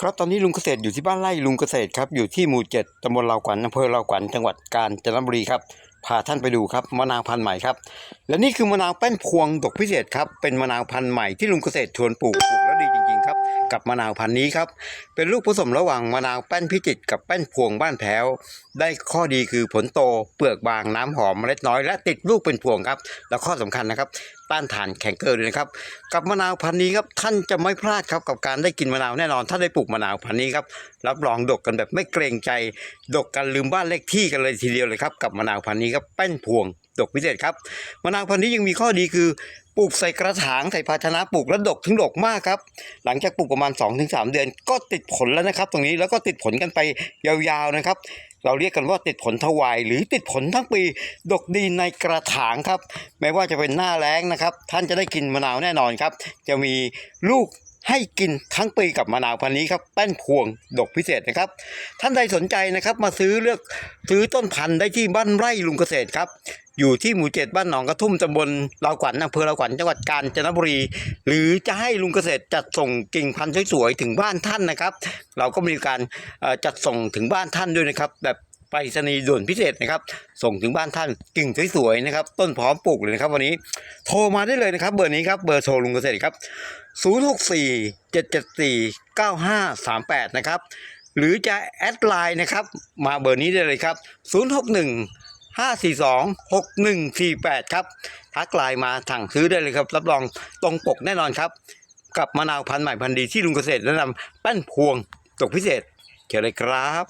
ครับตอนนี้ลุงเกษตรอยู่ที่บ้านไร่ลุงเกษตรครับอยู่ที่หมู่เจ็ดตำบลลาวขวัญอำเภอลาวขวัญจังหวัดกาญจนบุรีครับพาท่านไปดูครับมะนาวพันธุ์ใหม่ครับ และนี่คือมะนาวแป้นพวงดกพิเศษครับเป็นมะนาวพันธุ์ใหม่ที่ลุงเกษตรชวนปลูกปลูกแล้วดีจริงๆครับ กับมะนาวพันธุ์นี้ครับ เป็นลูกผสมระหว่างมะนาวแป้นพิจิตกับแป้นพวงบ้านแพ้ว ได้ข้อดีคือผลโตเปลือกบางน้ำหอมเมล็ดน้อยและติดลูกเป็นพวงครับ แล้วข้อสำคัญนะครับต้านทานแข็งเกินเลยนะครับ กับมะนาวพันธุ์นี้ครับท่านจะไม่พลาดครับกับการได้กินมะนาวแน่นอน ถ้าได้ปลูกมะนาวพันธุ์นี้ครับรับรองดกกันแบบไม่เกรงใจ ดกกันลืมบ้านเลขที่กันเลยทีเดียวเลยครับกับมะนาวพันธุ์นี้ครับแป้นพวง ดกพิเศษครับมะนาวพันธุ์นี้ยังมีข้อดีคือปลูกใส่กระถางใส่ภาชนะปลูกแล้วดกถึงดกมากครับ หลังจากปลูกประมาณ 2-3 เดือน ก็ติดผลแล้วนะครับ ตรงนี้แล้วก็ติดผลกันไปยาวๆนะครับ เราเรียกกันว่าติดผลทวาย หรือติดผลทั้งปีดกดีในกระถางครับ ไม่ว่าจะเป็นหน้าแล้งนะครับ ท่านจะได้กินมะนาวแน่นอนครับ จะมีลูก ให้กินทั้งปีกับมะนาวพันธุ์นี้ครับแป้นพวงดกพิเศษนะครับ ท่านใดสนใจนะครับมาซื้อเลือกซื้อต้นพันธุ์ได้ที่บ้านไร่ลุงเกษตรครับอยู่ที่หมู่เจ็ดบ้านหนองกระทุ่มตำบลลาวขวัญอำเภอลาวขวัญจังหวัดกาญจนบุรี หรือจะให้ลุงเกษตรจัดส่งกิ่งพันธุ์สวยๆถึงบ้านท่านนะครับ เราก็มีการจัดส่งถึงบ้านท่านด้วยนะครับ แบบ ไปรษณีด่วนพิเศษนะครับ ส่งถึงบ้านท่านกิ่งสวยๆนะครับ ต้นพร้อมปลูกเลยนะครับ วันนี้โทรมาได้เลยนะครับ เบอร์นี้ครับเบอร์โทรลุงเกษตรครับ 064 774 9538 นะครับ หรือจะแอดไลน์นะครับ มาเบอร์นี้ได้เลยครับ 061 542 6148 ครับทักไลน์มาสั่งซื้อได้เลยครับ รับรองตรงปกแน่นอนครับ กับมะนาวพันธุ์ใหม่พันธุ์ดีที่ลุงเกษตรแนะนำแป้นพวงตกพิเศษเชิญเลยครับ